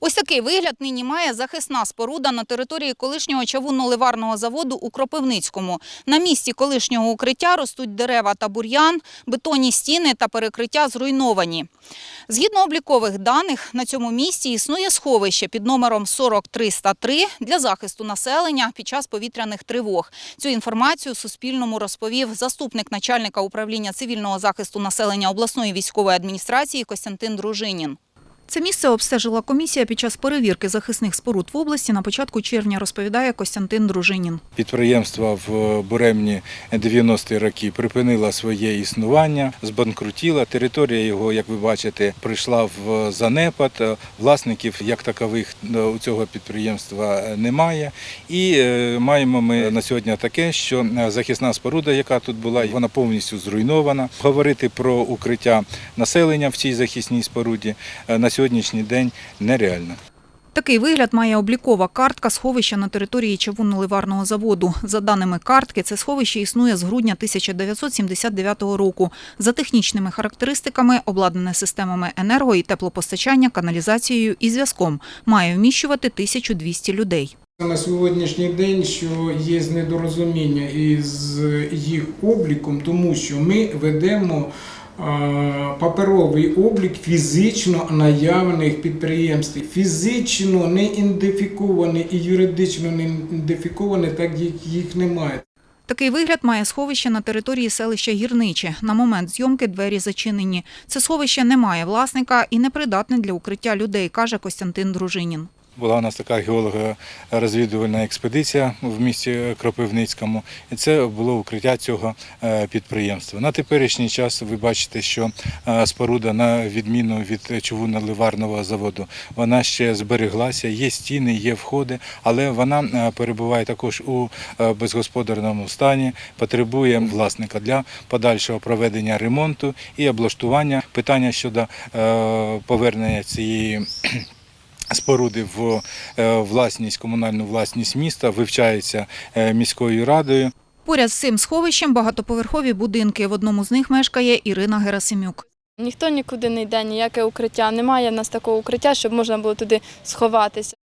Ось такий вигляд нині має захисна споруда на території колишнього чавунно-ливарного заводу у Кропивницькому. На місці колишнього укриття ростуть дерева та бур'ян, бетонні стіни та перекриття зруйновані. Згідно облікових даних, на цьому місці існує сховище під номером 40303 для захисту населення під час повітряних тривог. Цю інформацію Суспільному розповів заступник начальника управління цивільного захисту населення обласної військової адміністрації Костянтин Дружинін. Це місце обстежила комісія під час перевірки захисних споруд в області на початку червня, розповідає Костянтин Дружинін. Підприємство в Буремні 90-ті роки припинило своє існування, збанкрутіло. Територія його, як ви бачите, прийшла в занепад. Власників як такових у цього підприємства немає. І е, маємо ми на сьогодні таке, що захисна споруда, яка тут була, вона повністю зруйнована. Говорити про укриття населення в цій захисній споруді е, на сьогоднішній день нереально. Такий вигляд має облікова картка сховища на території чавунно-ливарного заводу. За даними картки, це сховище існує з грудня 1979 року. За технічними характеристиками обладнане системами енерго і теплопостачання, каналізацією і зв'язком. Має вміщувати 1200 людей. На сьогоднішній день, що є недорозуміння із їх обліком, тому що ми ведемо паперовий облік фізично наявних підприємств. Фізично не ідентифіковані і юридично не ідентифіковані, так як їх немає. Такий вигляд має сховище на території селища Гірниче. На момент зйомки двері зачинені. Це сховище не має власника і непридатне для укриття людей, каже Костянтин Дружинін. Була у нас така геолого-розвідувальна експедиція в місті Кропивницькому, і це було укриття цього е, підприємства. На теперішній час ви бачите, що е, споруда, на відміну від чугунно-ливарного заводу, вона ще збереглася, є стіни, є входи, але вона е, перебуває також у безгосподарному стані, потребує власника для подальшого проведення ремонту і облаштування. Питання щодо повернення цієї споруди в е, власність, комунальну власність міста вивчається е, міською радою. Поряд з цим сховищем багатоповерхові будинки. В одному з них мешкає Ірина Герасимюк. Ніхто нікуди не йде, ніяке укриття. Немає в нас такого укриття, щоб можна було туди сховатися.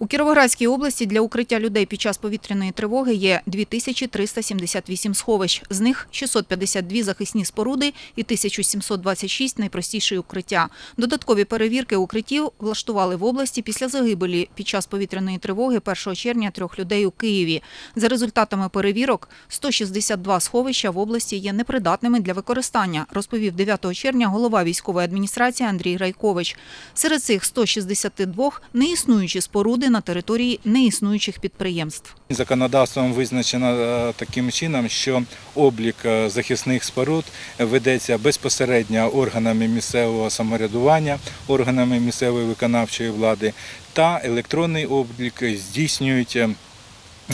У Кіровоградській області для укриття людей під час повітряної тривоги є 2378 сховищ. З них 652 захисні споруди і 1726 найпростіші укриття. Додаткові перевірки укриттів влаштували в області після загибелі під час повітряної тривоги 1 червня трьох людей у Києві. За результатами перевірок 162 сховища в області є непридатними для використання, розповів 9 червня голова військової адміністрації Андрій Райкович. Серед цих 162 неіснуючі споруди на території неіснуючих підприємств. Законодавством визначено е, таким чином, що облік е, захисних споруд ведеться безпосередньо органами місцевого самоврядування, органами місцевої виконавчої влади та електронний облік здійснюють.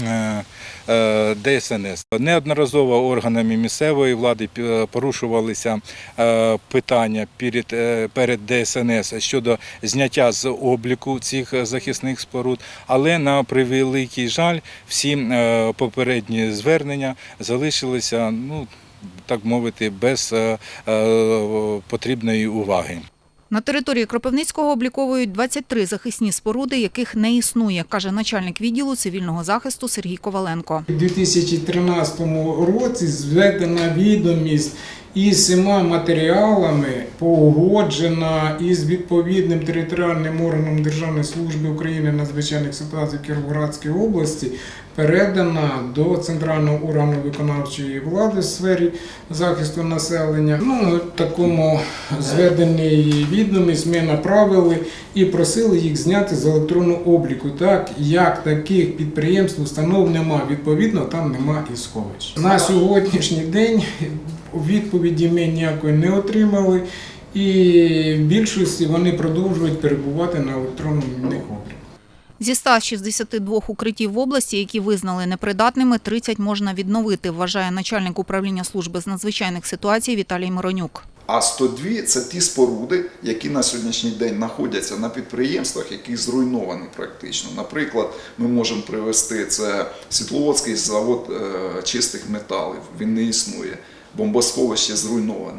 Е, е, ДСНС неодноразово органами місцевої влади е, порушувалися питання перед, ДСНС щодо зняття з обліку цих захисних споруд, але на превеликий жаль, всі попередні звернення залишилися, ну так мовити, без потрібної уваги. На території Кропивницького обліковують 23 захисні споруди, яких не існує, каже начальник відділу цивільного захисту Сергій Коваленко. У 2013 році зведена відомість із всіма матеріалами, погоджена із відповідним територіальним органом Державної служби України надзвичайних ситуацій Кіровоградської області, передана до центрального органу виконавчої влади в сфері захисту населення. Ну, такому зведеній відомість ми направили і просили їх зняти з електронного обліку, так як таких підприємств, установ нема. Відповідно, там нема і сховищ. На сьогоднішній день відповіді ми ніякої не отримали, і в більшості вони продовжують перебувати на електронному обліку. Зі 162 укриттів в області, які визнали непридатними, 30 можна відновити, вважає начальник управління служби з надзвичайних ситуацій Віталій Миронюк. А 102 – це ті споруди, які на сьогоднішній день знаходяться на підприємствах, які зруйновані практично. Наприклад, ми можемо привести це Світловодський завод е, чистих металів. Він не існує. Бомбосховище зруйноване.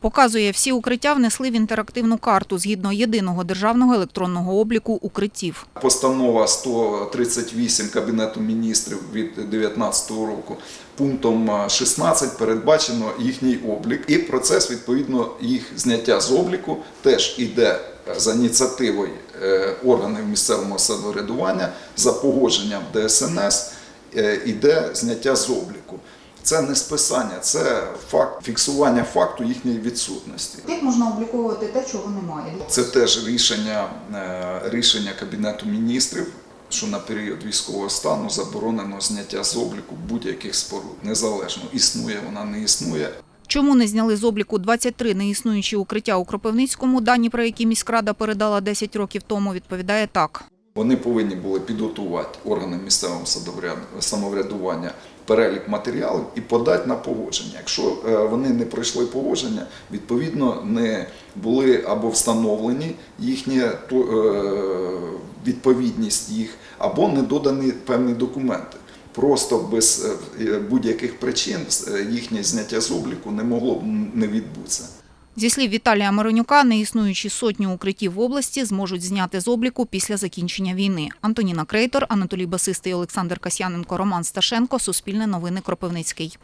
Показує, всі укриття внесли в інтерактивну карту згідно єдиного державного електронного обліку укриттів. Постанова 138 Кабінету міністрів від 2019 року. Пунктом е, 16 передбачено їхній облік, і процес відповідно їх зняття з обліку теж іде е, за ініціативою е, органів місцевого самоврядування за погодженням ДСНС. е, Іде зняття з обліку. Це не списання, це факт фіксування факту їхньої відсутності. Як можна обліковувати те, чого немає? Це теж рішення, е, рішення Кабінету міністрів, що на період військового стану заборонено зняття з обліку будь-яких споруд. Незалежно існує вона, не існує. Чому не зняли з обліку 23 неіснуючі укриття у Кропивницькому, дані про які міськрада передала 10 років тому, відповідає так. Вони повинні були підготувати органи місцевого самоврядування перелік матеріалів і подати на погодження. Якщо е, вони не пройшли погодження, відповідно не були або встановлені їхня е, відповідність їх, або не додані певні документи. Просто без е, будь-яких причин їхнє зняття з обліку не могло б не відбутися. Зі слів Віталія Миронюка, неіснуючі сотні укриттів в області зможуть зняти з обліку після закінчення війни. Антоніна Крейтор, Анатолій Басистий, Олександр Касьяненко, Роман Сташенко. Суспільне новини Кропивницький.